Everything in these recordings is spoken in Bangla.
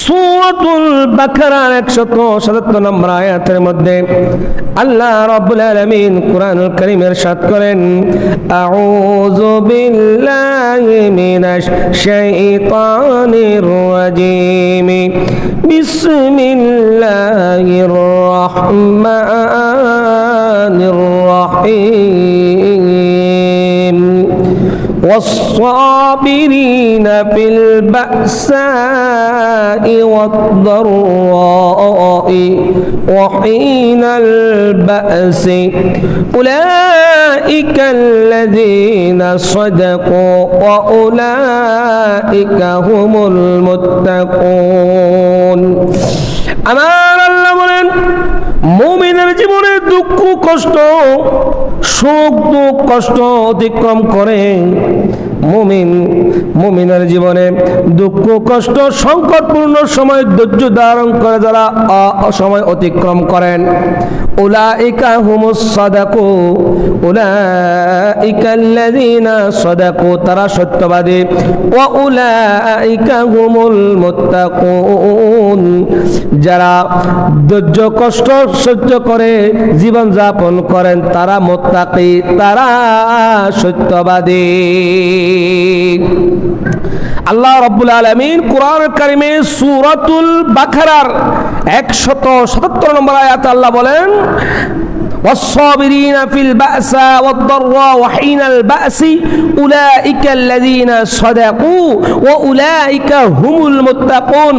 সূরাতুল বাকারার 177 নম্বর আয়াতের মধ্যে আল্লাহ রাব্বুল আলামিন কোরআনুল কারীমের সাথ করেন, আউযু বিল্লাহি মিনাশ শাইতানির রাজিম। والصابرين في البأساء والضراء وحين البأس أولئك الذين صدقوا وأولئك هم المتقون আমার আল্লাহ বলেন মুমিনের জীবনে দুঃখ কষ্ট সুখ দুঃখ কষ্ট অতিক্রম করে। মুমিন, মুমিনের জীবনে দুঃখ, কষ্ট, সংকটপূর্ণ সময়, ধৈর্য ধারণ করে যারা সময় অতিক্রম করেন। উলাইকা হুমুস সাদাকু, উলাইকা আল্লাযীনা সাদাকু, তারা সত্যবাদী। ওয়া উলাইকা হুমুল মুত্তাকুন, যারা ধৈর্য, কষ্ট, সহ্য করে জীবন যাপন করেন, তারা মোত্তাকি, তারা সত্যবাদী। আল্লাহ রব্বুল আলমিন কোরআন কারিমে সুরাতুল বাখারার একশত সাতাত্তর নম্বর আয়াত আল্লাহ বলেন والصابرين في البأساء والضراء وحين البأس أولئك الذين صدقوا وأولئك هم المتقون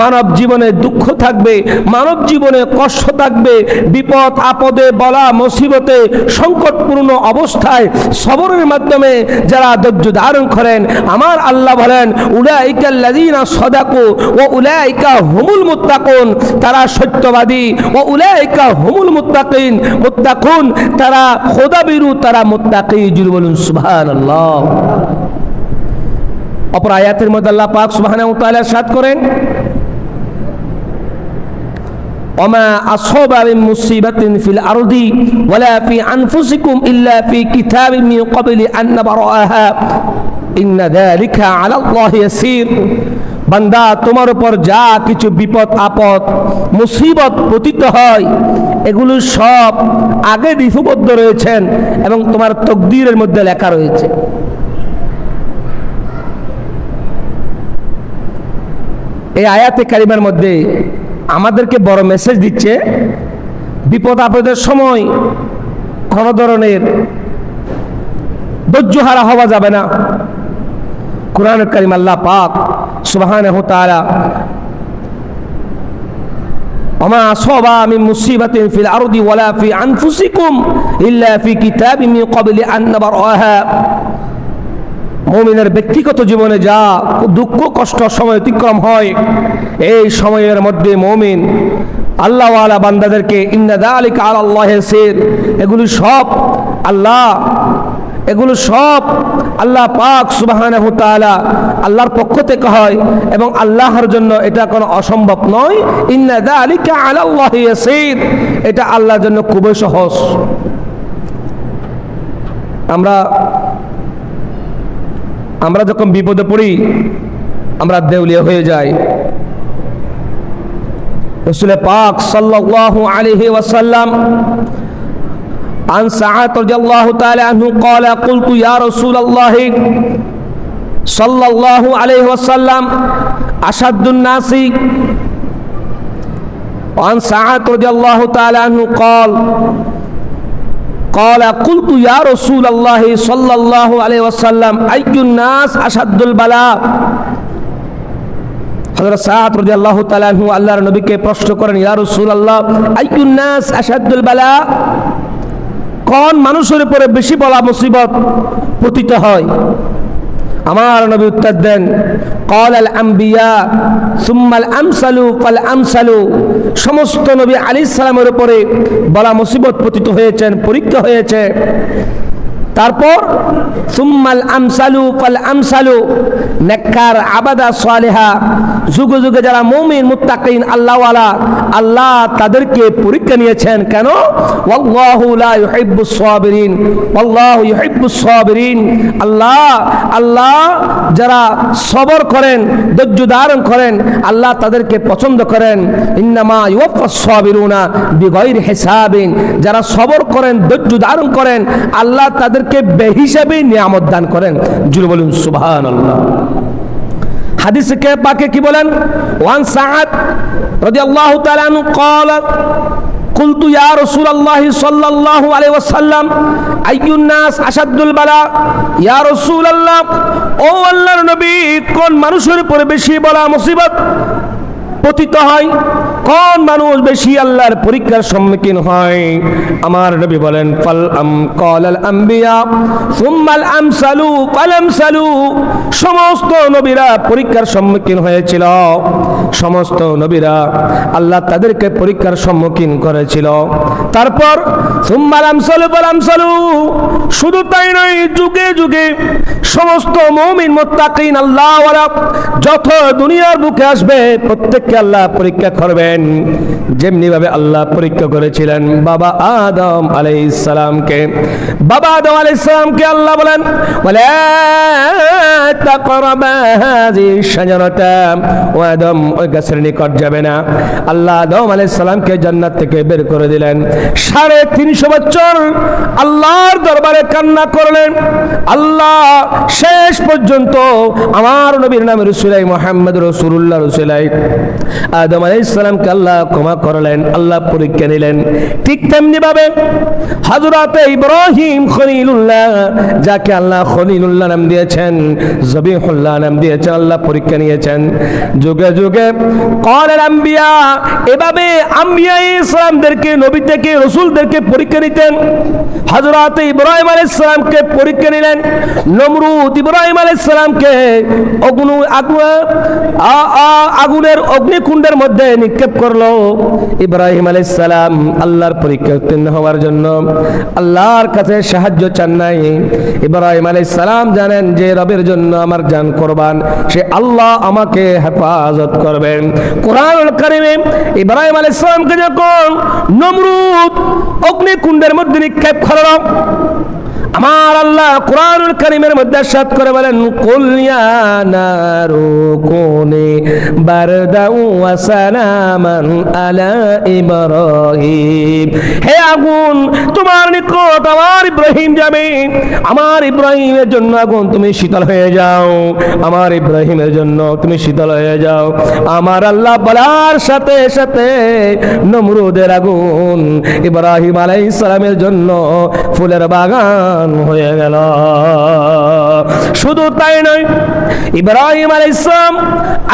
মানব জীবনে দুঃখ থাকবে মানব জীবনে কষ্ট থাকবে বিপদ আপদে বলা মুসিবতে সংকটপূর্ণ অবস্থায় সবরের মাধ্যমে যারা ধৈর্য ধারণ করেন। আমার আল্লাহ বলেন, উলাইকা আল্লাযীনা সাদাকু ওয়া উলাইকা হুমুল মুত্তাকুন। তারা সত্যবাদী। ও উলাইকা হুমুল মুত্তাকিন। মুত্তাকুন, তারা খোদাবিরু, তারা মুত্তাকি। জুর বলুন, সুবহানাল্লাহ। অপর আয়াতের মধ্যে আল্লাহ পাক সুবহানাহু ওয়া তাআলা সাদ করেন وما أصاب من مصيبة في الأرض ولا في أنفسكم إلا في كتاب من قبل أن نبرأها إن ذلك على الله يسير বান্দা তোমার উপর যা কিছু বিপদ আপদ মুসিবত পতিত হয় এগুলো সব আগে লিপিবদ্ধ রয়েছেন এবং তোমার তকদিরের মধ্যে লেখা রয়েছে এই আয়াতে কারিমার মধ্যে আমাদেরকে বড় মেসেজ দিচ্ছে বিপদ আপদের সময় কোনো ধরনের ধৈর্যহারা হওয়া যাবে না কোরআন করিম আল্লাহ পাক সুবাহান তাআলা وما أصاب من مصيبة في الأرض ولا في أنفسكم إلا في كتاب من قبل أن نبرأها মমিনের ব্যক্তিগত জীবনে যা দুঃখ, কষ্ট, সময় অতিক্রম হয়, এই সময়ের মধ্যে মমিন আল্লাহওয়ালা বান্দাদেরকে ইন্নাদা আলিক আল্লাহ এগুলি সব আল্লাহ, এগুলো সব আল্লাহ পাক সুবাহানাহু তাআলা আল্লাহর পক্ষ থেকে হয় এবং আল্লাহর জন্য এটা কোনো অসম্ভব নয়। ইন্না যালিকা আলাল্লাহি ইয়াসির এটা আল্লাহর জন্য খুবই সহজ। আমরা আমরা যখন বিপদে পড়ি আমরা দেউলিয়া হয়ে যাই রসুল পাক সাল্লাল্লাহু আলাইহি ওয়াসাল্লাম عن سعد رضي الله تعالى عنه قال قلت يا رسول الله صلى الله عليه وسلم أشد الناس وعن سعد رضي الله تعالى عنه قال قال قلت يا رسول الله صلى الله عليه وسلم أي الناس أشد البلاء হযরত সাদ রাদিয়াল্লাহু তাআলা আনহু আল্লাহর নবীকে প্রশ্ন করেন ইয়া রাসূলুল্লাহ আইয়ুন নাস আশাদ্দুল বালা কোন মানুষের উপরে বেশি বলা মুসিবত পতিত হয় আমার নবী উত্তর দেন কল আল আম্বিয়া, সুম্মাল আমসালু পাল আমসালু। সমস্ত নবী আলী সালামের উপরে বলা মুসিবত পতিত হয়েছেন, পরীক্ষা হয়েছে। তারপর, সুম্মাল আমসালু পাল আমসালু, নেককার আবাদা সালেহা। যুগে যুগে যারা মুমিন, মুত্তাকিন, আল্লাহওয়ালা, আল্লাহ তাদেরকে পরীক্ষা নিয়েছেন কেন? আল্লাহ আল্লাহ যারা সবর করেন, ধৈর্য ধারণ করেন, আল্লাহ তাদেরকে পছন্দ করেন। ইন্নামা ইউফাস সাবিরুনা বিগৈর হিসাবিন। যারা সবর করেন, ধৈর্য ধারণ করেন, আল্লাহ তাদেরকে বেহিসাবে নিয়ামত দান করেন। জুড়ে বলুন, সুবহানাল্লাহ। হাদিস কে পাকে কি বলেন ওয়ান সাআদ রাদিয়াল্লাহু তাআলা আনহু قال قلت يا رسول الله صلى الله عليه وسلم أي الناس أشد البلاء يا رسول الله ও আল্লাহর নবী কোন মানুষের উপর বেশি বলা মুসিবত পতিত হয় কোন মানুষ বেশি আল্লাহর পরীক্ষার সম্মুখীন হয়? আমার নবী বলেন, ফাল আম কলাল আম্বিয়া, সুম্মাল আমসালু আমসালু সমস্ত নবীরা পরীক্ষার সম্মুখীন হয়েছিল। সমস্ত নবীরা আল্লাহ তাদেরকে পরীক্ষার সম্মুখীন করেছিল। তারপর, সুম্মাল আমসালু আমসালু শুধু তাই নয়, যুগে যুগে সমস্ত মুমিন মুত্তাকিন আল্লাহ যত দুনিয়ার বুকে আসবে, প্রত্যেককে আল্লাহ পরীক্ষা করবেন যেমনি ভাবে আল্লাহ পরীক্ষা করেছিলেন, বাবা আদম আলাইহিস সালামকে বাবা আদম আলাইহিস সালামকে আল্লাহ বলেন ও আদম, ওই গাছের নিকট যাবে না। আল্লাহ আদম জান্নাত থেকে বের করে দিলেন। সাড়ে তিনশো বছর আল্লাহর দরবারে কান্না করলেন। আল্লাহ শেষ পর্যন্ত আমার নবীর নাম রসুলাই, মোহাম্মদ রসুল্লাহ রসুলাই, আদম আলাইসালামকে আল্লাহ ক্ষমা করলেন, আল্লাহ পরীক্ষা নিলেন। ঠিক তেমনি ভাবে হাজরাতে ইব্রাহিম খলিলুল্লাহ, যাকে আল্লাহ খলিলুল্লাহ নাম দিয়েছেন, জবিহুল্লাহ নাম দিয়েছেন, আল্লাহ পরীক্ষা নিয়েছেন। যুগে যুগে কলের আম্বিয়া, এভাবে আম্বিয়া ইসলামদেরকে, নবী থেকে রসুলদেরকে পরীক্ষা নিতেন। হজরত ইব্রাহিম আলাইসালামকে পরীক্ষা নিলেন। নমরুদ ইব্রাহিম আলাইসালামকে অগ্নু আগুন আ- আ- আগুনের অগ্নিকুণ্ডের মধ্যে নিক্ষেপ করল। ইব্রাহিম আলাইসালাম আল্লাহর পরীক্ষা উত্তীর্ণ হওয়ার জন্য আল্লাহর কাছে সাহায্য চান নাই। ইব্রাহিম আলাইসালাম জানেন যে রবের জন্য আমার জান করবান, সে আল্লাহ আমাকে হেফাজত করবেন। কোরআন কারিমে ইব্রাহিম আলাইসালামকে যখন নমরুদ অগ্নিকুণ্ডের মধ্যে নিক্ষেপ করল, আমার আল্লাহ কোরআনুল কারিমের মধ্যে সাত করে বলেন কুলিয়া নারু কোনে বারদাউ ওয়া সালামান আলা ইব্রাহিম। হে আগুন, তোমার নিকট আমার ইব্রাহিম যাবে আমার ইব্রাহিমের জন্য আগুন, তুমি শীতল হয়ে যাও। আমার ইব্রাহিমের জন্য তুমি শীতল হয়ে যাও। আমার আল্লাহ বলার সাথে সাথে নমরুদের আগুন ইব্রাহিম আলাইহিস সালামের জন্য ফুলের বাগান হয়ে গেল। শুধু তাই নয়, ইব্রাহিম আলাইসালাম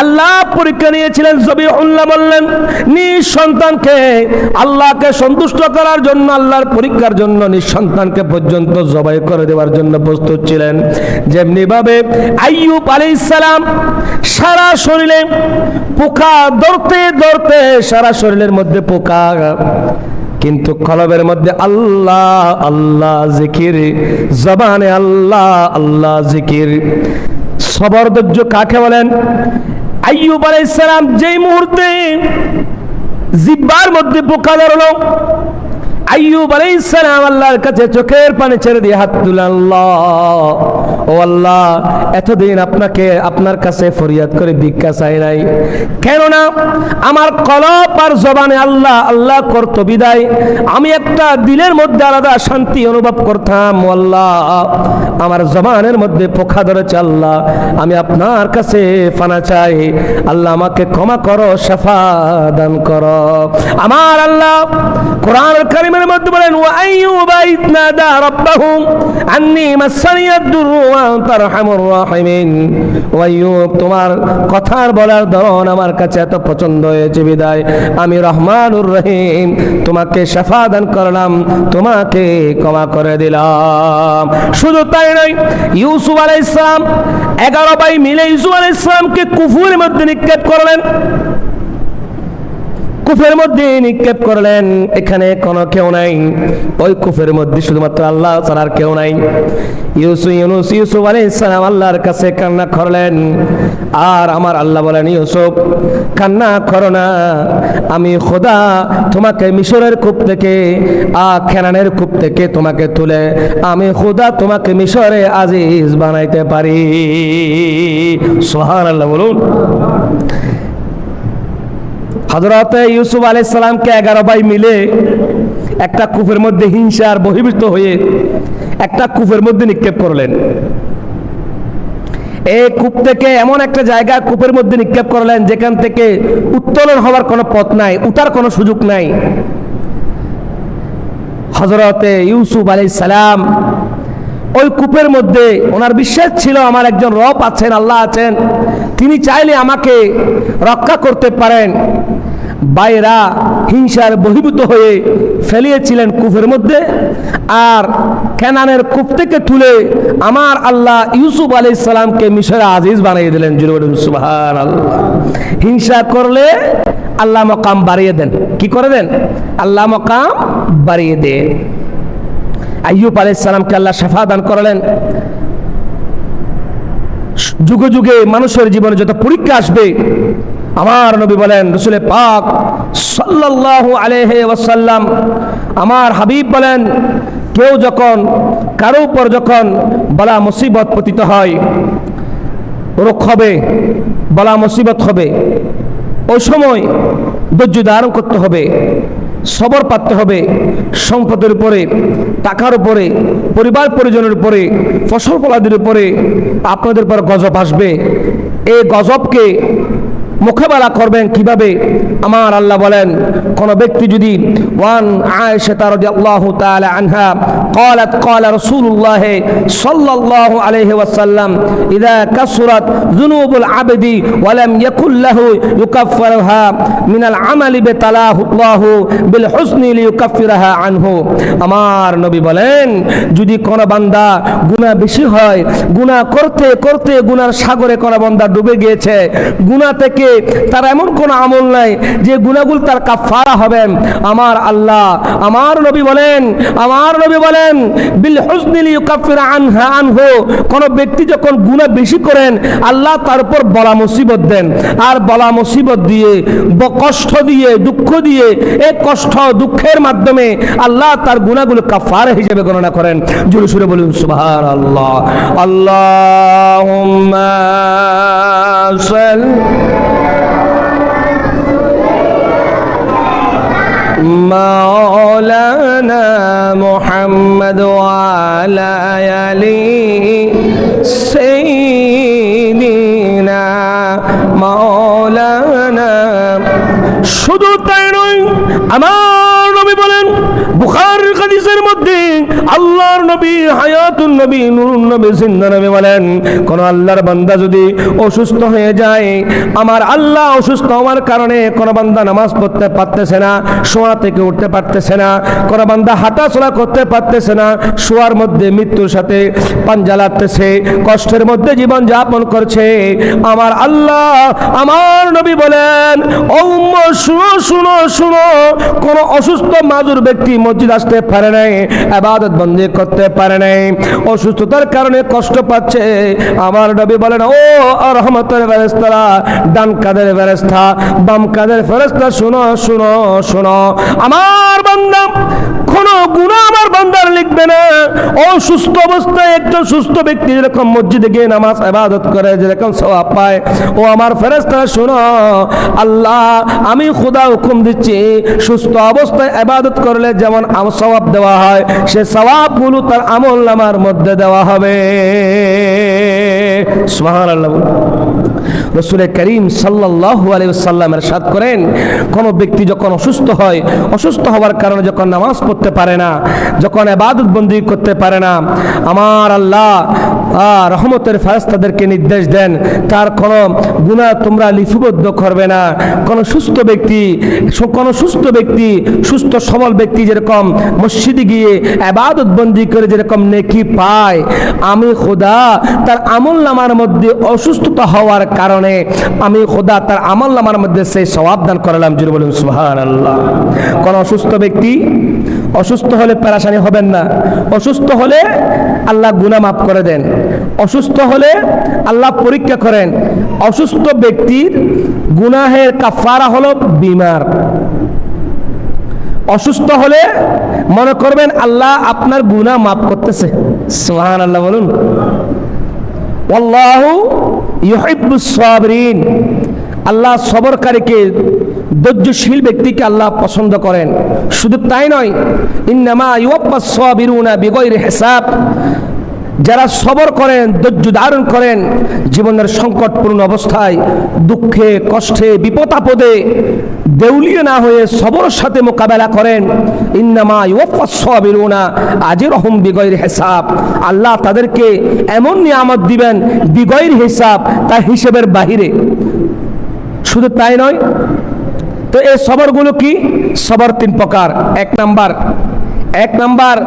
আল্লাহ পরীক্ষা নিয়েছিলেন জবিউল্লাহ বললেন, নিজ সন্তানকে আল্লাহকে সন্তুষ্ট করার জন্য, আল্লাহর পরীক্ষার জন্য নিজ সন্তানকে পর্যন্ত জবাই করে দেওয়ার জন্য প্রস্তুত ছিলেন। যেমনি ভাবে আইয়ুব আলাইসালাম সারা শরীরে পোকা ধরতে ধরতে সারা শরীরের মধ্যে পোকা কিন্তু কলবের মধ্যে আল্লাহ আল্লাহ জিকির, জবানে আল্লাহ আল্লাহ জিকির। সবর ধৈর্য কাকে বলেন? আইয়ুব আলাইহিস সালাম যেই মুহূর্তে জিব্বার মধ্যে পোকা ধরলো, আইয়ুব আলাইহিস সালাম আল্লাহর কাছে চোখের পানি ছেড়ে দিয়ে হাত তুলে আল্লাহ। ও আল্লাহ, এতদিন আপনাকে আপনার কাছে ফরিয়াদ করে ভিক্ষা চাই নাই। কেননা আমার কলপ আর জবানে আল্লাহ আল্লাহ করত বিদায়। আমি একটা দিলের মধ্যে আলাদা শান্তি অনুভব করতাম আল্লাহ। আমার জবানের মধ্যে পোখা ধরেছে আল্লাহ, আমি আপনার কাছে ফানা চাই। আল্লাহ, আমাকে ক্ষমা করো সাফা দান করো। আমার আল্লাহ কোরআন কারিমের মধ্যে বলেন, ওয়া আইয়ুবা ইতনাদা রাব্বাহু আন্নী মাসানিয়াদ দুরু তোমার কথার বলার ধরন আমার কাছে এত পছন্দ হয়েছে, বিদায়। আমি রহমানুর রহিম তোমাকে শাফা দান করলাম, তোমাকে ক্ষমা করে দিলাম। শুধু তাই নয়, ইউসুফ আলাইহিস সালাম, এগারো ভাই মিলে ইউসুফ আলাই সালামকে কুফুরের মধ্যে নিক্ষেপ করলেন। কুফের মধ্যে নিক্ষেপ করলেন। এখানে কোনো কেউ নাই। ওই কুফের মধ্যে শুধুমাত্র আল্লাহ ছাড়ার কেউ নাই। ইউসুফ ইউনুস, ইউসুফ আলাইহিস সালাম আল্লাহর কাছে কান্না করলেন। আর আমার আল্লাহ বলেন, ইউসুফ, কান্না করো না। আমি খোদা তোমাকে মিশরের কূপ থেকে, আ খেনানের কূপ থেকে তোমাকে তুলে, আমি খোদা তোমাকে মিশরে আজিজ বানাইতে পারি। সোহান আল্লাহ বলুন। হজরত ইউসুফ আলাইহিস সালামকে এগারো ভাই মিলে একটা কূপের মধ্যে হিংসার বহির্ভূত হয়ে একটা কূপের মধ্যে নিক্ষেপ করলেন। এই কূপ থেকে এমন একটা জায়গা কূপের মধ্যে নিক্ষেপ করলেন যেখান থেকে উত্তোলন হওয়ার কোনো পথ নাই, উঠার কোনো সুযোগ নাই। হজরতে ইউসুফ আলাইহিস সালাম ওই কূপের মধ্যে ওনার বিশ্বাস ছিল, আমার একজন রব আছেন, আল্লাহ আছেন। তিনি চাইলে আমাকে রক্ষা করতে পারেন। বাইরা হিংসার বহিভূত হয়ে ফেলিয়েছিলেন কুফের মধ্যে, আর কেনানের কূপ থেকে তুলে আমার আল্লাহ ইউসুফ আলি ইসলামকে মিশরে আজিজ বানিয়ে দিলেন। সুবাহান আল্লাহ হিংসা করলে আল্লাহ মকাম বাড়িয়ে দেন। কি করে দেন? আল্লাহ মকাম বাড়িয়ে দেন। আইয়ুব আলাইসালামকে আল্লাহ শেফা দান করলেন। যুগে যুগে মানুষের জীবনে যত পরীক্ষা আসবে আমার নবী বলেন, রসুলে পাক সাল্লাল্লাহু আলাইহি ওয়াসাল্লাম আমার হাবিব বলেন, কেউ যখন, কারও উপর যখন বলা মুসিবত পতিত হয়, রোগ হবে, বলা মুসিবত হবে, ওই সময় ধৈর্য ধারণ করতে হবে, সবর পাততে হবে, সম্পদের উপরে, টাকার উপরে, পরিবার পরিজনের উপরে, ফসল ফলাদের উপরে আপনাদের পর গজব আসবে। এই গজবকে মোকাবেলা করবেন কিভাবে আমার আল্লাহ বলেন কোন ব্যক্তি যদি ওয়ান আয়েশা রাদিয়াল্লাহু তাআলা আনহা قالت قال رسول الله صلى الله عليه وسلم إذا كثرت ذنوب العبد ولم يكن له يكفرها من العمل بتلاه الله بالحسن ليكفرها عنه আমার নবী বলেন যদি কোন বান্দা গুনাহ বেশি হয় গুনাহ করতে করতে গুনার সাগরে কোন বান্দা ডুবে গিয়েছে গুনাহ থেকে তার এমন কোন আমল নাই যে গুনাহগুলো তার কাফারা হবেন আমার আল্লাহ, আমার নবী বলেন, আমার নবী বলেন, বিল হুসনিল ইউকাফির আনহা আনহু, কোন ব্যক্তি যখন গুনাহ বেশি করেন, আল্লাহ তার উপর বলা মুসিবত দেন। আর বলা মুসিবত দিয়ে, ব- কষ্ট দিয়ে, দুঃখ দিয়ে এই কষ্ট দুঃখের মাধ্যমে আল্লাহ তার গুণাগুলো কাফার হিসেবে গণনা করেন। জোরে সুরে বলুন সুবহান আল্লাহ আল্লাহ مولانا محمد وعلى آل سيدنا مولانا শুধু তাই নয় আমার আল্লাহর নবী, হায়াতুন নবী, নুরুন নবী জিন্দা নবী বলেন, কোন আল্লাহর বান্দা যদি অসুস্থ হয়ে যায়, আমার আল্লাহ অসুস্থ হওয়ার কারণে কোন বান্দা নামাজ পড়তে পারতেছে না, শোয়া থেকে উঠতে পারতেছে না, কোন বান্দা হাঁটাচলা করতে পারতেছে না, শোয়ার মধ্যে মৃত্যুর সাথে পাঞ্জা লাগতেছে কষ্টের মধ্যে জীবন যাপন করছে, আমার আল্লাহ আমার নবী বলেন, ও শুনো শুনো শুনো কোন অসুস্থ মাজুর ব্যক্তি মসজিদ আসতে পারে নাই, আবাদত বন্দি করতে পারে নাই। অসুস্থতার কারণে কষ্ট পাচ্ছে। আমার নবী বলেন, ও রহমতের ফেরেস্তারা ডান কাদের ফেরেস্তা বাম কাদের ফেরেস্তা শুনো শুনো শুনো। আমার বান্দা কোন গুণা আমার বান্দার লিখবে না। অসুস্থ অবস্থায় একজন সুস্থ ব্যক্তি যেরকম মসজিদে গিয়ে নামাজ, আবাদত করে, যেরকম সওয়াব পায়, ও আমার ফেরেস্তারা শুনো, আল্লাহ, আমি খুদা হুকুম দিচ্ছি, সুস্থ অবস্থায় আবাদত করলে যেমন সওয়াব দেওয়া হয়, সে সওয়াবগুলো তার আমল নামার মধ্যে দেওয়া হবে। রসুল করিম সাল্লাল্লাহু আলাইহি সাল্লামের সাথ করেন, কোন ব্যক্তি যখন অসুস্থ হয়, অসুস্থ হওয়ার কারণে যখন নামাজ পড়তে পারে না, যখন এবাদত বন্দি করতে পারে না, আমার আল্লাহ রহমতের তাদেরকে নির্দেশ দেন। তার কোনো গুণা তোমরা লিপিবদ্ধ করবে না। কোন সুস্থ ব্যক্তি, কোন সুস্থ ব্যক্তি, সুস্থ সবল ব্যক্তি যেরকম মসজিদে গিয়ে আবাদত বন্দি করে যেরকম নেকি পায়, আমি খোদা তার আমল নামার মধ্যে অসুস্থতা হওয়ার কারণে আমি খোদা তার আমল নামার মধ্যে সেই সবাব দান করালাম। জুড়ে বলুন সুহান আল্লাহ কোন অসুস্থ ব্যক্তি অসুস্থ হলে পেরাশানি হবেন না। অসুস্থ হলে আল্লাহ গুনাহ মাফ করে দেন। অসুস্থ হলে আল্লাহ পরীক্ষা করেন। অসুস্থ ব্যক্তির গুনাহের কাফারা হলো বিমার। অসুস্থ হলে মনে করবেন আল্লাহ আপনার গুনাহ মাফ করতেছে। সুহান আল্লাহ বলুন আল্লাহ সবরকারীকে ধৈর্যশীল ব্যক্তিকে আল্লাহ পছন্দ করেন। শুধু তাই নয়, ইন্নামা ইউয়াব্বাস সাবিরুনা বিগৈরি হিসাব। যারা সবর করেন, ধৈর্য ধারণ করেন, জীবনের সংকটপূর্ণ অবস্থায়, দুঃখে, কষ্টে বিপদ আপদে দেউলিয়ে না হয়ে সবর সাথে মোকাবেলা করেন, ইন্নামা ইউফাস সাবিরুনা আজিরহুম বিগৈর হিসাব। আল্লাহ তাদেরকে এমন নিয়ামত দিবেন বিগৈর হিসাব তার হিসেবের বাহিরে। শুধু তাই নয়, তো এই সবরগুলো কি? সবর তিন প্রকার। এক নাম্বার এক নাম্বার,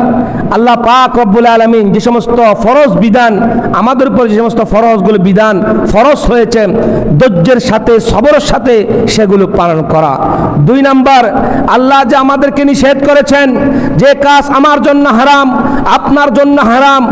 আল্লাহ পাক রব্বুল আলমিন যে সমস্ত ফরজ বিধান, আমাদের উপর যে সমস্ত ফরজগুলো বিধান ফরজ হয়েছে, ধৈর্যের সাথে, সবরের সাথে সেগুলো পালন করা। দুই নাম্বার, আল্লাহ যে আমাদেরকে নিষেধ করেছেন যে কাজ আমার জন্য হারাম, আপনার জন্য হারাম,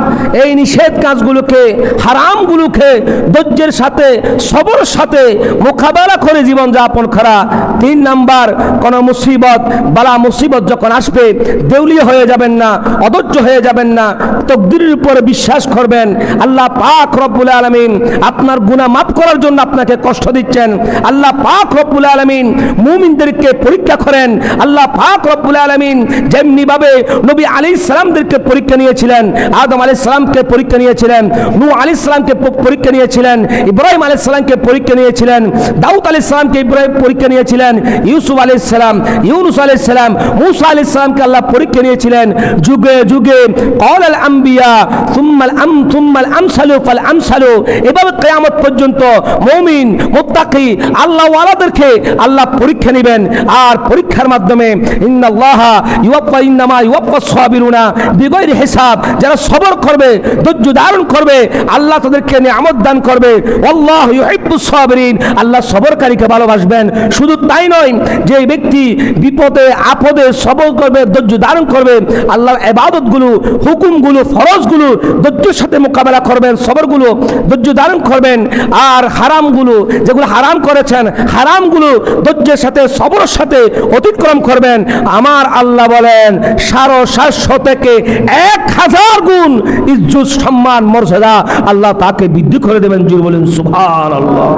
এই নিষেধ কাজগুলোকে, হারামগুলোকে ধৈর্যের সাথে, সবরের সাথে মোকাবেলা করে জীবন যাপন করা। তিন নাম্বার, কোন মুসিবত, বালা মুসিবত যখন আসবে, দেউলিয়া হয়ে যাবেন না, অধৈর্য হয়ে যাবেন না, তকদিরের উপরে বিশ্বাস করবেন। আল্লাহ পাক রব্বুল আলমিন আপনার গুনাহ মাফ করার জন্য আপনাকে কষ্ট দিচ্ছেন। আল্লাহ পাক রব্বুল আলমিন মুমিনদেরকে পরীক্ষা করেন। আল্লাহ পাক রব্বুল আলমিন যেমনি ভাবে নবী আলী সালামদেরকে পরীক্ষা নিয়েছিলেন, আদম আলী সালামকে পরীক্ষা নিয়েছিলেন নু আলী সালামকে পরীক্ষা নিয়েছিলেন, ইব্রাহিম আলী সালামকে পরীক্ষা নিয়েছিলেন, দাউদ আলী সালামকে ইব্রাহিম পরীক্ষা নিয়েছিলেন, ইউসুফ আলী সালাম, ইউনুস আলী সালাম, মুসা আলী সালামকে আল্লাহ পরীক্ষা নিয়েছিলেন যুগে যুগে। কল আল আম্বিয়া, সুম্মাল আম সুম্মাল আমসালু ফাল আমসালু। এভাবে কিয়ামত পর্যন্ত মুমিন, মুত্তাকি, আল্লাহ ওয়ালাদেরকে আল্লাহ পরীক্ষা নেবেন। আর পরীক্ষার মাধ্যমে ইন্নাল্লাহা ইন্নামা বিগৈরি হিসাব। যারা সবর করবে, ধৈর্য ধারণ করবে, আল্লাহ তাদেরকে নিয়ামত দান করবে। আল্লাহ ইউহিব্বুস সাবিরিন। আল্লাহ সবরকারীকে ভালোবাসবেন। শুধু তাই নয়, যে ব্যক্তি বিপদে, আপদে সবর করবে, ধৈর্য ধারণ করবে আল্লাহর এবাদতগুলো হুকুমগুলো, ফরজগুলো, ধৈর্যের সাথে মোকাবেলা করবেন, সবরগুলো ধৈর্য ধারণ করবেন, আর হারামগুলো যেগুলো হারাম করেছেন, হারামগুলো ধৈর্যের সাথে, সবরের সাথে অতিক্রম করবেন। আমার আল্লাহ বলেন সারো সাতশো থেকে এক হাজার গুণ ইজ্জত, সম্মান, মর্যাদা আল্লাহ তাকে বৃদ্ধি করে দেবেন। জুর বলেন সুভান আল্লাহ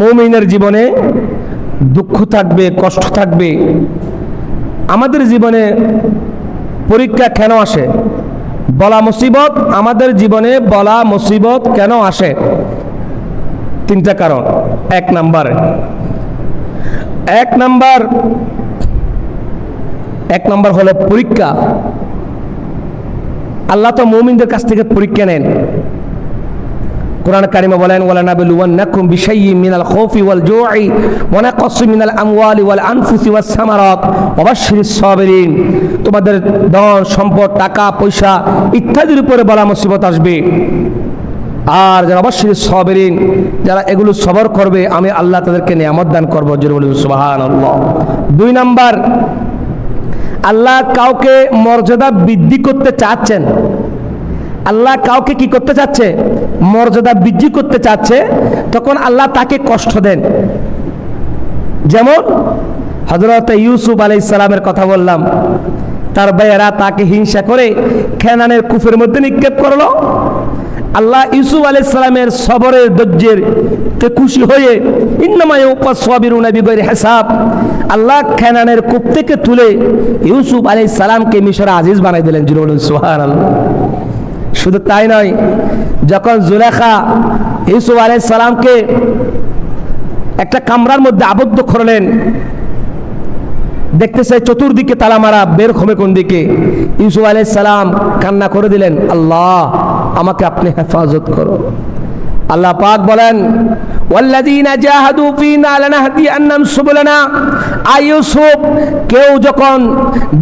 মুমিনের জীবনে দুঃখ থাকবে, কষ্ট থাকবে। আমাদের জীবনে পরীক্ষা কেন আসে? বলা মুসিবত, আমাদের জীবনে বলা মুসিবত কেন আসে? তিনটা কারণ। এক নাম্বার এক নাম্বার এক নাম্বার হলো পরীক্ষা। আল্লাহ তো মুমিনদের কাছ থেকে পরীক্ষা নেন। কোরআন কারিমে বলেন ওয়ালা নাবলুওয়ান্নাকুম বিশাইয়্যিম মিনাল খাউফি ওয়াল জু'i ওয়া নাকসিম মিনাল আমওয়ালি ওয়াল আনফুসি ওয়াস সামারাত ওয়া বাশশিরিস সাবিরিন। তোমাদের ধন, সম্পদ, টাকা, পয়সা ইত্যাদির উপরে বলা মুসিবত আসবে। আর যারা অবশ্যই সবেরিন, যারা এগুলো সবর করবে, আমি আল্লাহ তাদেরকে নিয়ামত দান করব। সুবহানাল্লাহ। দুই নাম্বার, আল্লাহ কাউকে মর্যাদা বৃদ্ধি করতে চাচ্ছেন আল্লাহ কাউকে কি করতে চাচ্ছে? মর্যাদা বৃদ্ধি করতে চাচ্ছে, তখন আল্লাহ তাকে কষ্ট দেন। যেমন হজরত ইউসুফ আলাই ইসলামের কথা বললাম। তার ভাইয়েরা তাকে হিংসা করে খেনানের কুফের মধ্যে নিক্ষেপ করল। আল্লাহ ইউসুফ আলাই সালামের সবরের ধৈর্যের তে খুশি হয়ে ইন্নামায় উপাসবিরুনা বিগৈর হেসাব, আল্লাহ খেনানের কূপ থেকে তুলে ইউসুফ আলাই সালামকে মিশরে আজিজ বানাই দিলেন। যিনি বলুন, সুবহানাল্লাহ। শুধু তাই নয়, যখন জুলেখা ইউসুফ সালামকে একটা কামরার মধ্যে আবদ্ধ করলেন দেখতেছে চতুর্দিকে তালা মারা বের খমে কোন দিকে। ইউসুফ সালাম কান্না করে দিলেন, আল্লাহ, আমাকে আপনি হেফাজত করো। আল্লাহ পাক বলেন, ওয়াল্লাযীনা জাহাদু ফীনা লানাহদিয়ান্নাহুম সুবুলানা। আই ইউসুফ, কেউ যখন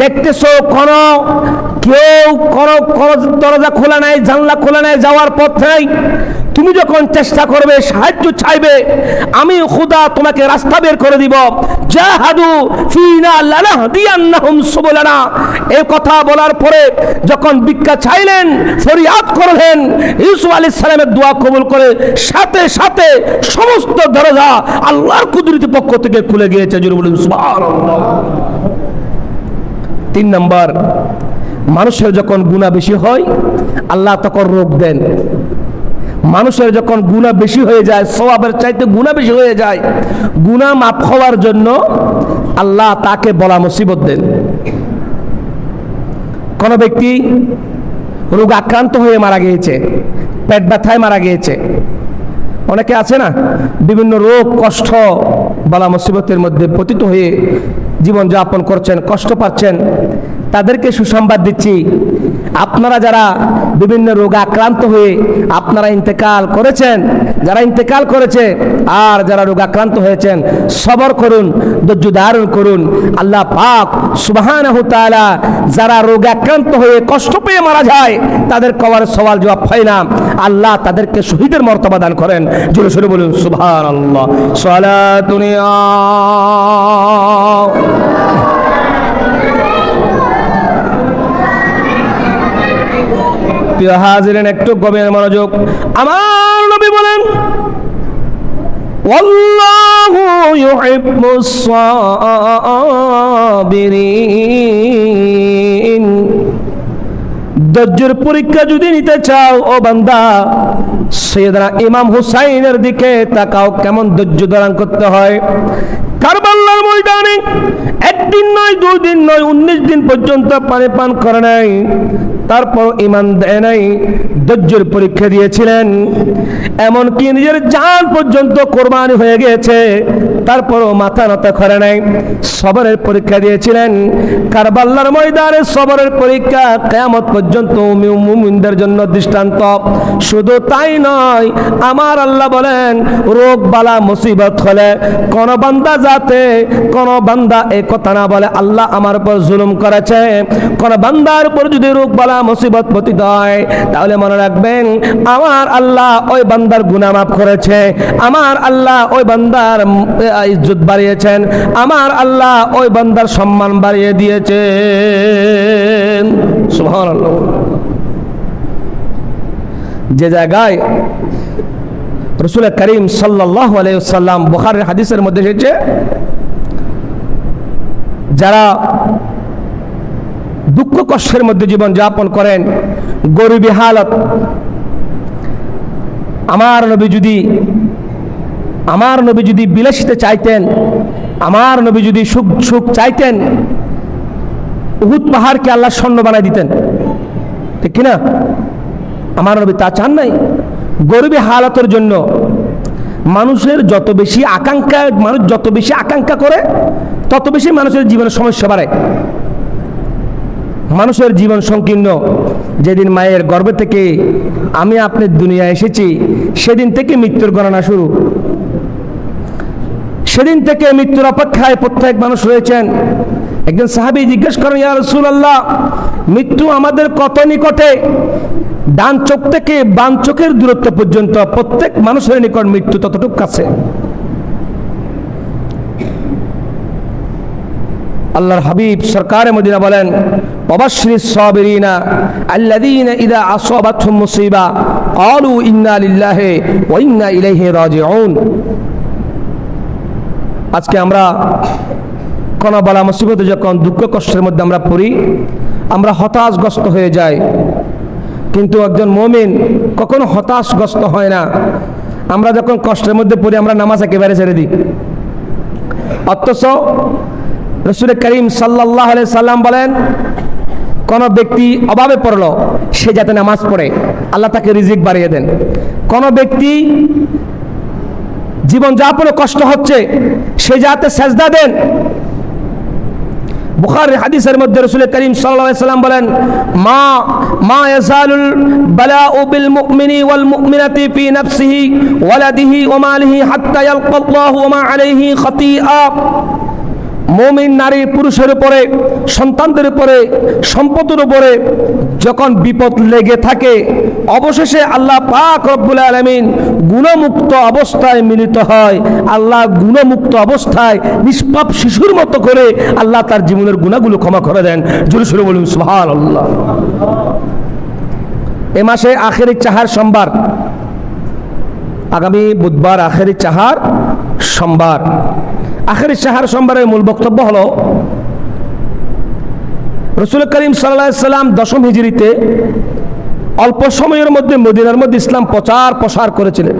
দেখতেছো কোন কেউ দরজা খোলা নাই, জানলা খোলা নাই, যাওয়ার পথ নাই। তুমি যখন চেষ্টা করবে, সাহায্য চাইবে, আমি খুদা তোমাকে রাস্তা বের করে দিব। জাহাদু ফিনা লানাহদিয়ান্নাহুম সুবুলানা। এই কথা বলার পরে যখন ভিক্ষা চাইলেন, ফরিয়াদ করলেন, ইউসুফ আলাইহিস সালামের দোয়া কবুল করে সাথে সাথে সমস্ত দরজা আল্লাহর কুদরতি পক্ষ থেকে খুলে গিয়েছে। জোরে বলুন, সুবহানাল্লাহ। তিন নম্বর মানুষের যখন গুণা বেশি হয়, আল্লাহ তখন রোগ দেন। মানুষের যখন গুণা বেশি হয়ে যায় সবাবের চাইতে গুণা বেশি হয়ে যায় গুণা মাপ হওয়ার জন্য আল্লাহ তাকে বলা মুসিবত দেন। কোন ব্যক্তি রোগ আক্রান্ত হয়ে মারা গিয়েছে, পেট ব্যথায় মারা গিয়েছে, অনেকে আছে না, বিভিন্ন রোগ, কষ্ট বালা মুসিবতের মধ্যে পতিত হয়ে জীবন যাপন করছেন, কষ্ট পাচ্ছেন তাদেরকে সুসংবাদ দিচ্ছি। আপনারা যারা বিভিন্ন রোগে আক্রান্ত হয়ে আপনারা ইন্তেকাল করেছেন, যারা ইন্তেকাল করেছে আর যারা রোগ আক্রান্ত হয়েছেন, সবর করুন, ধৈর্য ধারণ করুন। আল্লাহ পাক সুবাহানাহু তাআলা যারা রোগে আক্রান্ত হয়ে কষ্ট পেয়ে মারা যায়, তাদের কবার সওয়াল জবাব হয় না। আল্লাহ তাদেরকে শহীদের মর্তবা দান করেন। জোরে সরে বলুন, সুবহানাল্লাহ। সালাতুনিয়া প্রিয় হাজিরেন একটু গভীর মনোযোগ আমার নবী বলেন والله يحب الصابرين ধৈর্যের পরীক্ষা যদি নিতে চাও ও বান্দা সৈয়দনা ইমাম হুসাইনের দিকে তাকাও কেমন ধৈর্য ধারণ করতে হয় কারবাল্লার ময়দানে একদিন নয় দুই দিন নয় উনিশ দিন পর্যন্ত পানি পান করে নাই তারপর ইমান দেয় নাই, ধৈর্যের পরীক্ষা দিয়েছিলেন। এমনকি নিজের জান পর্যন্ত কোরবানি হয়ে গিয়েছে, তারপরও মাথা নত করে নাই। সবরের পরীক্ষা দিয়েছিলেন। কারবাল্লার ময়দানে সবরের পরীক্ষা কেয়ামত পর্যন্ত মুমিনদের জন্য দৃষ্টান্ত। শুধু তাই নয়, আমার আল্লাহ বলেন, রোগ বালা মুসিবত হলে কোন বান্দা যাতে, কোন বান্দা এই কথা না বলে আল্লাহ আমার উপর জুলুম করেছে। কোন বান্দার উপর যদি রোগ বালা মুসিবত পতিত হয় তাহলে মনে রাখবেন, আমার আল্লাহ ওই বান্দার গুনাহ মাফ করেছে, আমার আল্লাহ ওই বান্দার ইজ্জত বাড়িয়েছেন, আমার আল্লাহ ওই বান্দার সম্মান বাড়িয়ে দিয়েছেন। সুবহানাল্লাহ। যে জায়গায় রসুল করিম সাল্লাহ আলাইসাল্লাম বুখারের হাদিসের মধ্যে এসেছে, যারা দুঃখ কষ্টের মধ্যে জীবন যাপন করেন। গরিবী হালত। আমার নবী যদি, আমার নবী যদি বিলাসিতে চাইতেন, আমার নবী যদি সুখ সুখ চাইতেন, উহুদ পাহাড়কে আল্লাহ স্বর্ণ বানাই দিতেন। ঠিক কিনা? আমার নবী তা চান নাই। গরিবী হালতের জন্য মানুষের যত বেশি আকাঙ্ক্ষা, মানুষ যত বেশি আকাঙ্ক্ষা করে, তত বেশি মানুষের জীবনের সমস্যা বাড়ে মানুষের জীবন সংকীর্ণ। যেদিন মায়ের গর্ভ থেকে আমি আপনার দুনিয়া এসেছি, সেদিন থেকে মৃত্যুর গণনা শুরু। সেদিন থেকে মৃত্যুর অপেক্ষায় প্রত্যেক মানুষ রয়েছেন। একজন সাহাবি জিজ্ঞেস করেন, ইয়া রাসূলুল্লাহ, মৃত্যু আমাদের কত নিকটে? ডান চোখ থেকে বাম চোখের দূরত্ব পর্যন্ত প্রত্যেক মানুষের নিকট মৃত্যু ততটুকু কাছে। আল্লাহর হাবিব সরকার মদিনা বলেন সাবিরিনা আল্লাযীনা ইযা আসাবাতহুম মুসিবা ক্বালু ইন্না লিল্লাহি ওয়া ইন্না ইলাইহি রাজিউন আজকে আমরা কোন বালা মুসিবতে যখন দুঃখ কষ্টের মধ্যে আমরা পড়ি, আমরা হতাশগ্রস্ত হয়ে যাই। কিন্তু একজন মমিন কখনো হতাশগ্রস্ত হয় না। আমরা যখন কষ্টের মধ্যে পড়ি, আমরা নামাজ একেবারে ছেড়ে দিই। অথচ রসুল করিম সাল্লাহ সাল্লাম বলেন কোন ব্যক্তি অভাবে পড়ল, সে যাতে নামাজ পড়ে। আল্লাহ তাকে রিজিক বাড়িয়ে দেন। কোন ব্যক্তি জীবন যাপনে কষ্ট হচ্ছে, সে যাতে সেজদা দেন। বুখারী হাদিসের মধ্যে রাসূল করিম সাল্লাম বলেন, মা মা ইয়াজালুল বালাউ বিল মুমিনি ওয়াল মুমিনাতি ফি নাফসিহি ওয়ালাদিহি ওয়া মালিহি হাত্তা ইয়ালকা আল্লাহু ওয়া মা আলাইহি মমিন নারী পুরুষের উপরে, সন্তানদের উপরে, সম্পদের উপরে যখন বিপদ লেগে থাকে, অবশেষে আল্লাহ পাক রব্বুল আলমিন গুণমুক্ত অবস্থায় মিলিত হয়। আল্লাহ গুণমুক্ত অবস্থায় নিষ্পাপ শিশুর মতো করে আল্লাহ তার জীবনের গুণাগুলো ক্ষমা করে দেন। জোরে বলুন সুহাল আল্লাহ এ মাসে আখেরি চাহার সোমবার। আগামী বুধবার আখেরি চাহার সোমবার। আখেরি চাহার সোমবারের মূল বক্তব্য হল, রসুল করিম সাল্লাম দশম হিজড়িতে অল্প সময়ের মধ্যে মদিনার মধ্যে ইসলাম প্রচার প্রসার করেছিলেন।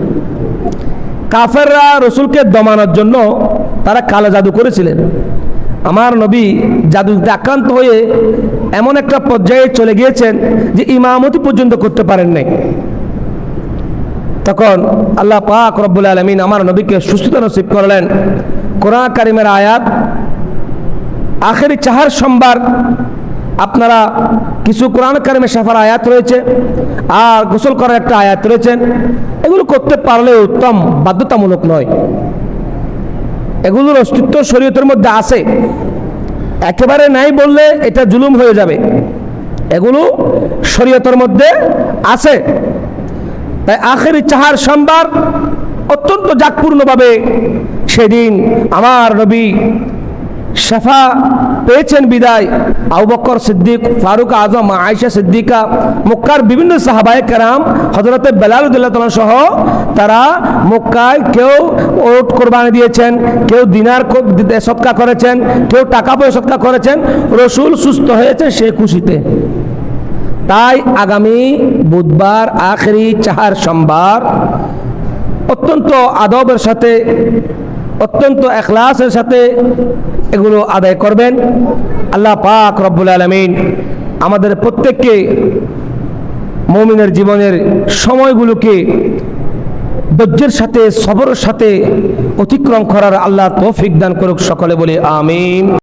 কাফেররা রসুলকে দমানোর জন্য তারা কালো জাদু করেছিলেন। আমার নবী জাদুতে আক্রান্ত হয়ে এমন একটা পর্যায়ে চলে গিয়েছেন যে ইমামতি পর্যন্ত করতে পারেন নাই। তখন আল্লাহ পাক রব্বুল আলমিন আমার নবীকে সুস্থতা নসিব করলেন। কোরআন কারিমের আয়াত, আখেরি চাহার সোমবার আপনারা কিছু কোরআন কারিমে সাফার আয়াত রয়েছে, আর গোসল করার একটা আয়াত রয়েছেন এগুলো করতে পারলে উত্তম, বাধ্যতামূলক নয়। এগুলোর অস্তিত্ব শরীয়তের মধ্যে আছে। একেবারে নাই বললে এটা জুলুম হয়ে যাবে। এগুলো শরীয়তের মধ্যে আছে। তাই আখেরি চাহার সোমবার অত্যন্ত জাকপূর্ণভাবে সেদিন আমার নবী শেফা পেয়েছেন বিদায়। আবু সিদ্দিক, ফারুক আজম, আয়েশা সিদ্দিকা, মক্কার বিভিন্ন সাহাবায়ে কেরাম হজরতে বেলালুদ্দিল্লাহ সহ তারা মক্কায় কেউ ওট কোরবানি দিয়েছেন, কেউ দিনার সৎকা করেছেন, কেউ টাকা পয়সা সৎকা করেছেন, রসুল সুস্থ হয়েছে, সে খুশিতে। তাই আগামী বুধবার, আখরি চাহার সোমবার অত্যন্ত আদবের সাথে অত্যন্ত এখলাসের সাথে এগুলো আদায় করবেন। আল্লাহ পাক রব্বুল আলমিন আমাদের প্রত্যেককে মমিনের জীবনের সময়গুলোকে ধৈর্যের সাথে, সবরের সাথে অতিক্রম করার আল্লাহ তৌফিক দান করুক সকলে বলে আমিন।